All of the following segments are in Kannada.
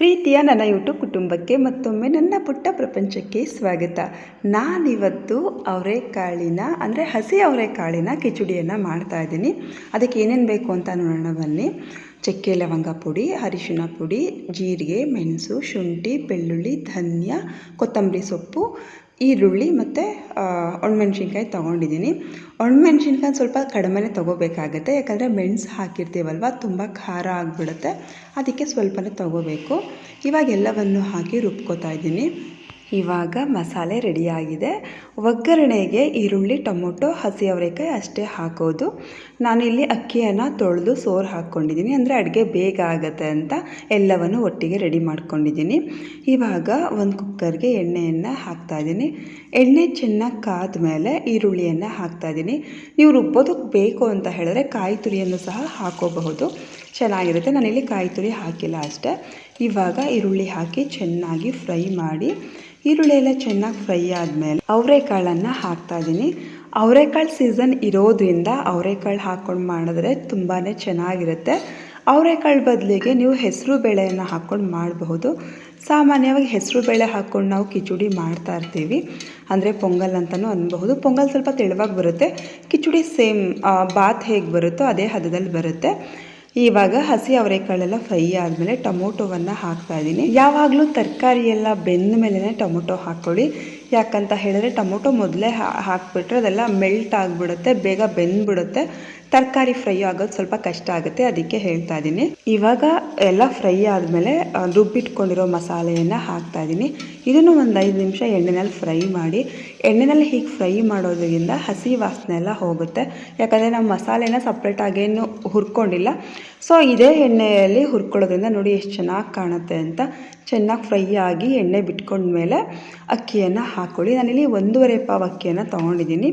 ಪ್ರೀತಿಯ ನನ್ನ ಯೂಟ್ಯೂಬ್ ಕುಟುಂಬಕ್ಕೆ ಮತ್ತೊಮ್ಮೆ ನನ್ನ ಪುಟ್ಟ ಪ್ರಪಂಚಕ್ಕೆ ಸ್ವಾಗತ. ನಾನಿವತ್ತು ಅವರೆಕಾಳಿನ ಅಂದರೆ ಹಸಿ ಅವರೆಕಾಳಿನ ಕಿಚುಡಿಯನ್ನು ಮಾಡ್ತಾ ಇದ್ದೀನಿ. ಅದಕ್ಕೆ ಏನೇನು ಬೇಕು ಅಂತ ನೋಡೋಣ ಬನ್ನಿ. ಚಕ್ಕೆ ಲವಂಗ ಪುಡಿ, ಅರಿಶಿನ ಪುಡಿ, ಜೀರಿಗೆ, ಮೆಣಸು, ಶುಂಠಿ, ಬೆಳ್ಳುಳ್ಳಿ, ಧನ್ಯ, ಕೊತ್ತಂಬರಿ ಸೊಪ್ಪು ಈರುಳ್ಳಿ ಮತ್ತು ಒಣಮೆಣ್ಸಿನ್ಕಾಯಿ ತೊಗೊಂಡಿದ್ದೀನಿ ಒಣಮೆಣ್ಸಿನ್ಕಾಯಿ ಸ್ವಲ್ಪ ಕಡಿಮೆನೇ ತೊಗೋಬೇಕಾಗತ್ತೆ. ಯಾಕಂದರೆ ಮೆಣ್ಸು ಹಾಕಿರ್ತೀವಲ್ವ, ತುಂಬ ಖಾರ ಆಗಿಬಿಡುತ್ತೆ. ಅದಕ್ಕೆ ಸ್ವಲ್ಪನೇ ತೊಗೋಬೇಕು. ಇವಾಗ ಎಲ್ಲವನ್ನು ಹಾಕಿ ರುಬ್ಕೋತಾ ಇದ್ದೀನಿ. ಇವಾಗ ಮಸಾಲೆ ರೆಡಿಯಾಗಿದೆ ಒಗ್ಗರಣೆಗೆ ಈರುಳ್ಳಿ, ಟೊಮೊಟೊ ಹಸಿ ಅವರೆಕಾಯಿ ಅಷ್ಟೇ ಹಾಕೋದು. ನಾನು ಇಲ್ಲಿ ಅಕ್ಕಿಯನ್ನು ತೊಳೆದು ಸೋರು ಹಾಕ್ಕೊಂಡಿದ್ದೀನಿ. ಅಂದರೆ ಅಡುಗೆ ಬೇಗ ಆಗುತ್ತೆ ಅಂತ ಎಲ್ಲವನ್ನು ಒಟ್ಟಿಗೆ ರೆಡಿ ಮಾಡ್ಕೊಂಡಿದ್ದೀನಿ. ಇವಾಗ ಒಂದು ಕುಕ್ಕರ್ಗೆ ಎಣ್ಣೆಯನ್ನು ಹಾಕ್ತಾಯಿದ್ದೀನಿ ಎಣ್ಣೆ ಚೆನ್ನಾಗಿ ಕಾದ ಮೇಲೆ ಈರುಳ್ಳಿಯನ್ನು ಹಾಕ್ತಾಯಿದ್ದೀನಿ ನೀವು ರುಬ್ಬೋದಕ್ಕೆ ಬೇಕು ಅಂತ ಹೇಳಿದ್ರೆ ಕಾಯಿ ತುರಿಯನ್ನು ಸಹ ಹಾಕೋಬಹುದು. ಚೆನ್ನಾಗಿರುತ್ತೆ. ನಾನಿಲ್ಲಿ ಕಾಯಿ ತುರಿ ಹಾಕಿಲ್ಲ ಅಷ್ಟೇ. ಇವಾಗ ಈರುಳ್ಳಿ ಹಾಕಿ ಚೆನ್ನಾಗಿ ಫ್ರೈ ಮಾಡಿ, ಈರುಳ್ಳಿ ಎಲ್ಲ ಚೆನ್ನಾಗಿ ಫ್ರೈ ಆದಮೇಲೆ ಅವರೆಕಾಳನ್ನು ಹಾಕ್ತಾಯಿದ್ದೀನಿ ಅವರೆಕಾಳು ಸೀಸನ್ ಇರೋದ್ರಿಂದ ಅವರೆಕಾಳು ಹಾಕ್ಕೊಂಡು ಮಾಡಿದ್ರೆ ತುಂಬಾ ಚೆನ್ನಾಗಿರುತ್ತೆ. ಅವರೆಕಾಳು ಬದಲಿಗೆ ನೀವು ಹೆಸರು ಬೇಳೆಯನ್ನು ಹಾಕ್ಕೊಂಡು ಮಾಡಬಹುದು. ಸಾಮಾನ್ಯವಾಗಿ ಹೆಸರು ಬೇಳೆ ಹಾಕ್ಕೊಂಡು ನಾವು ಕಿಚಡಿ ಮಾಡ್ತಾ ಇರ್ತೀವಿ. ಅಂದರೆ ಪೊಂಗಲ್ ಅಂತಲೂ ಅನ್ಬಹುದು. ಪೊಂಗಲ್ ಸ್ವಲ್ಪ ತೆಳುವಾಗಿ ಬರುತ್ತೆ. ಕಿಚಡಿ ಸೇಮ್ ಬಾತ್ ಹೇಗೆ ಬರುತ್ತೋ ಅದೇ ಹದದಲ್ಲಿ ಬರುತ್ತೆ. ಇವಾಗ ಹಸಿ ಅವರೆಕಾಳೆಲ್ಲ ಫ್ರೈ ಆದಮೇಲೆ ಟೊಮೊಟೊವನ್ನು ಹಾಕ್ತಾಯಿದ್ದೀನಿ ಯಾವಾಗಲೂ ತರಕಾರಿ ಎಲ್ಲ ಬೆಂದ ಮೇಲೇ ಟೊಮೊಟೊ ಹಾಕ್ಕೊಳ್ಳಿ ಯಾಕಂತ ಹೇಳಿದ್ರೆ ಟೊಮೊಟೊ ಮೊದಲೇ ಹಾಕ್ಬಿಟ್ರೆ ಅದೆಲ್ಲ ಮೆಲ್ಟ್ ಆಗಿಬಿಡುತ್ತೆ, ಬೇಗ ಬೆಂದ್ಬಿಡುತ್ತೆ. ತರಕಾರಿ ಫ್ರೈ ಆಗೋದು ಸ್ವಲ್ಪ ಕಷ್ಟ ಆಗುತ್ತೆ, ಅದಕ್ಕೆ ಹೇಳ್ತಾ ಇದ್ದೀನಿ ಇವಾಗ ಎಲ್ಲ ಫ್ರೈ ಆದಮೇಲೆ ರುಬ್ಬಿಟ್ಕೊಂಡಿರೋ ಮಸಾಲೆಯನ್ನು ಹಾಕ್ತಾ ಇದ್ದೀನಿ ಇದನ್ನು ಒಂದು ಐದು ನಿಮಿಷ ಎಣ್ಣೆನಲ್ಲಿ ಫ್ರೈ ಮಾಡಿ, ಎಣ್ಣೆನಲ್ಲಿ ಹೀಗೆ ಫ್ರೈ ಮಾಡೋದ್ರಿಂದ ಹಸಿ ವಾಸನೆ ಎಲ್ಲ ಹೋಗುತ್ತೆ. ಯಾಕಂದರೆ ನಾವು ಮಸಾಲೆನ ಸಪ್ರೇಟಾಗೇನು ಹುರ್ಕೊಂಡಿಲ್ಲ. ಸೊ ಇದೇ ಎಣ್ಣೆಯಲ್ಲಿ ಹುರ್ಕೊಳ್ಳೋದ್ರಿಂದ ನೋಡಿ ಎಷ್ಟು ಚೆನ್ನಾಗಿ ಕಾಣುತ್ತೆ ಅಂತ. ಚೆನ್ನಾಗಿ ಫ್ರೈ ಆಗಿ ಎಣ್ಣೆ ಬಿಟ್ಕೊಂಡ್ಮೇಲೆ ಅಕ್ಕಿಯನ್ನು ಹಾಕ್ಕೊಳ್ಳಿ ನಾನಿಲ್ಲಿ ಒಂದೂವರೆ ಪಾವ್ ಅಕ್ಕಿಯನ್ನು ತೊಗೊಂಡಿದ್ದೀನಿ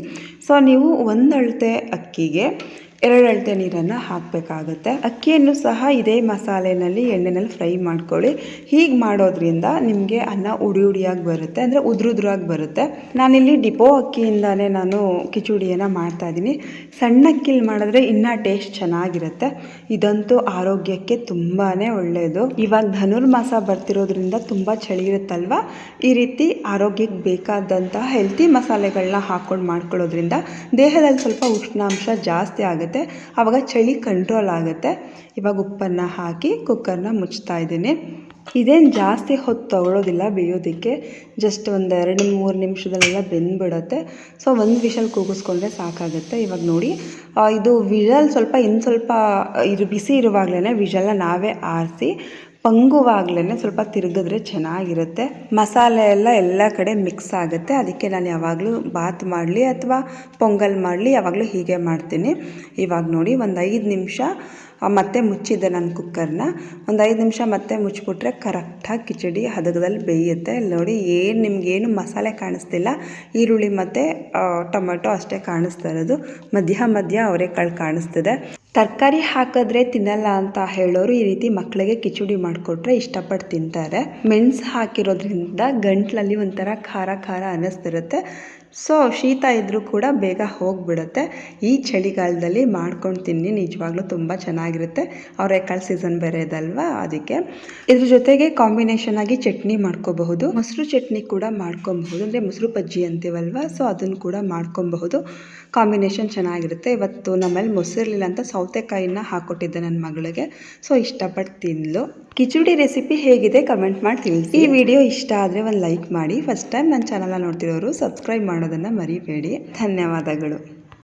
ಸೊ ನೀವು ಒಂದು ಅಳತೆ ಅಕ್ಕಿಗೆ ಎರಡು ಅಳತೆ ನೀರನ್ನು ಹಾಕಬೇಕಾಗುತ್ತೆ. ಅಕ್ಕಿಯನ್ನು ಸಹ ಇದೇ ಮಸಾಲೆನಲ್ಲಿ ಎಣ್ಣೆನಲ್ಲಿ ಫ್ರೈ ಮಾಡ್ಕೊಳ್ಳಿ. ಹೀಗೆ ಮಾಡೋದ್ರಿಂದ ನಿಮಗೆ ಅನ್ನ ಉಡಿ ಉಡಿಯಾಗಿ ಬರುತ್ತೆ, ಅಂದರೆ ಉದ್ರುದ್ರಾಗಿ ಬರುತ್ತೆ. ನಾನಿಲ್ಲಿ ಡಿಪೋ ಅಕ್ಕಿಯಿಂದನೇ ನಾನು ಕಿಚುಡಿಯನ್ನು ಮಾಡ್ತಾ ಇದ್ದೀನಿ. ಸಣ್ಣ ಅಕ್ಕಿಲಿ ಮಾಡಿದ್ರೆ ಇನ್ನೂ ಟೇಸ್ಟ್ ಚೆನ್ನಾಗಿರುತ್ತೆ. ಇದಂತೂ ಆರೋಗ್ಯಕ್ಕೆ ತುಂಬಾ ಒಳ್ಳೆಯದು ಇವಾಗ ಧನುರ್ಮಾಸ ಬರ್ತಿರೋದ್ರಿಂದ ತುಂಬ ಚಳಿ ಇರುತ್ತಲ್ವ? ಈ ರೀತಿ ಆರೋಗ್ಯಕ್ಕೆ ಬೇಕಾದಂತಹ ಹೆಲ್ತಿ ಮಸಾಲೆಗಳನ್ನ ಹಾಕ್ಕೊಂಡು ಮಾಡ್ಕೊಳ್ಳೋದ್ರಿಂದ ದೇಹದಲ್ಲಿ ಸ್ವಲ್ಪ ಉಷ್ಣಾಂಶ ಜಾಸ್ತಿ ಆಗುತ್ತೆ. ಆವಾಗ ಚಳಿ ಕಂಟ್ರೋಲ್ ಆಗುತ್ತೆ. ಇವಾಗ ಉಪ್ಪನ್ನು ಹಾಕಿ ಕುಕ್ಕರ್ನ ಮುಚ್ತಾ ಇದ್ದೀನಿ. ಇದೇನು ಜಾಸ್ತಿ ಹೊತ್ತು ತಗೊಳ್ಳೋದಿಲ್ಲ ಬೇಯೋದಕ್ಕೆ. ಜಸ್ಟ್ ಒಂದು ಎರಡು ಮೂರು ನಿಮಿಷದಲ್ಲೆಲ್ಲ ಬೆಂದ್ಬಿಡುತ್ತೆ. ಸೊ ಒಂದು ವಿಷಲ್ ಕೂಗಿಸ್ಕೊಂಡ್ರೆ ಸಾಕಾಗುತ್ತೆ. ಇವಾಗ ನೋಡಿ ಇದು ವಿಷಲ್ ಸ್ವಲ್ಪ ಇನ್ನು ಸ್ವಲ್ಪ, ಇದು ಬಿಸಿ ಇರುವಾಗಲೇ ವಿಷಲ್ನ ನಾವೇ ಆರಿಸಿ ಪಂಗುವಾಗ್ಲೇ ಸ್ವಲ್ಪ ತಿರುಗಿದ್ರೆ ಚೆನ್ನಾಗಿರುತ್ತೆ. ಮಸಾಲೆ ಎಲ್ಲ ಎಲ್ಲ ಕಡೆ ಮಿಕ್ಸ್ ಆಗುತ್ತೆ. ಅದಕ್ಕೆ ನಾನು ಯಾವಾಗಲೂ ಬಾತ್ ಮಾಡಲಿ ಅಥವಾ ಪೊಂಗಲ್ ಮಾಡಲಿ ಯಾವಾಗಲೂ ಹೀಗೆ ಮಾಡ್ತೀನಿ. ಇವಾಗ ನೋಡಿ ಒಂದು ಐದು ನಿಮಿಷ ಮತ್ತೆ ಮುಚ್ಚಿದ್ದೆ ನಾನು ಕುಕ್ಕರ್ನ ಒಂದು ಐದು ನಿಮಿಷ ಮತ್ತೆ ಮುಚ್ಚಿಬಿಟ್ರೆ ಕರೆಕ್ಟಾಗಿ ಕಿಚಡಿ ಹದಗದಲ್ಲಿ ಬೇಯುತ್ತೆ. ನೋಡಿ ಏನು ನಿಮಗೇನು ಮಸಾಲೆ ಕಾಣಿಸ್ತಿಲ್ಲ. ಈರುಳ್ಳಿ ಮತ್ತು ಟೊಮೆಟೊ ಅಷ್ಟೇ ಕಾಣಿಸ್ತಾ ಇರೋದು. ಮಧ್ಯ ಮಧ್ಯ ಅವರೆಕಾಳು ಕಾಣಿಸ್ತಿದೆ. ತರಕಾರಿ ಹಾಕಿದ್ರೆ ತಿನ್ನಲ್ಲ ಅಂತ ಹೇಳೋರು ಈ ರೀತಿ ಮಕ್ಕಳಿಗೆ ಕಿಚಡಿ ಮಾಡಿಕೊಟ್ರೆ ಇಷ್ಟಪಟ್ಟು ತಿಂತಾರೆ. ಮೆಣಸು ಹಾಕಿರೋದ್ರಿಂದ ಗಂಟ್ಲಲ್ಲಿ ಒಂಥರ ಖಾರ ಖಾರ ಅನ್ನಿಸ್ತಿರುತ್ತೆ ಸೊ ಶೀತ ಇದ್ದರೂ ಕೂಡ ಬೇಗ ಹೋಗಿಬಿಡುತ್ತೆ. ಈ ಚಳಿಗಾಲದಲ್ಲಿ ಮಾಡ್ಕೊಂಡು ತಿನ್ನಿ, ನಿಜವಾಗ್ಲೂ ತುಂಬ ಚೆನ್ನಾಗಿರುತ್ತೆ. ಅವರೆಕಾಳು ಸೀಸನ್ ಬೇರೆ ಇದಲ್ವಾ? ಅದಕ್ಕೆ. ಇದ್ರ ಜೊತೆಗೆ ಕಾಂಬಿನೇಷನ್ ಆಗಿ ಚಟ್ನಿ ಮಾಡ್ಕೋಬಹುದು. ಮೊಸರು ಚಟ್ನಿ ಕೂಡ ಮಾಡ್ಕೊಬಹುದು. ಅಂದರೆ ಮೊಸರು ಬಜ್ಜಿ ಅಂತೀವಲ್ವ? ಸೊ ಅದನ್ನು ಕೂಡ ಮಾಡ್ಕೊಬಹುದು. ಕಾಂಬಿನೇಷನ್ ಚೆನ್ನಾಗಿರುತ್ತೆ. ಇವತ್ತು ನಮ್ಮಲ್ಲಿ ಮೊಸರಿಲ್ಲ ಅಂತ ಸೌತೆಕಾಯಿನ ಹಾಕ್ಕೊಟ್ಟಿದ್ದೆ ನನ್ನ ಮಗಳಿಗೆ. ಸೊ ಇಷ್ಟಪಟ್ಟು ತಿನ್ಲು ಕಿಚುಡಿ ರೆಸಿಪಿ ಹೇಗಿದೆ ಕಮೆಂಟ್ ಮಾಡಿ ತಿಳಿಸಿ. ಈ ವಿಡಿಯೋ ಇಷ್ಟ ಆದರೆ ಒಂದು ಲೈಕ್ ಮಾಡಿ. ಫಸ್ಟ್ ಟೈಮ್ ನನ್ನ ಚಾನಲ್ನ ನೋಡ್ತಿರೋರು ಸಬ್ಸ್ಕ್ರೈಬ್ ಮಾಡೋದನ್ನು ಮರಿಬೇಡಿ. ಧನ್ಯವಾದಗಳು.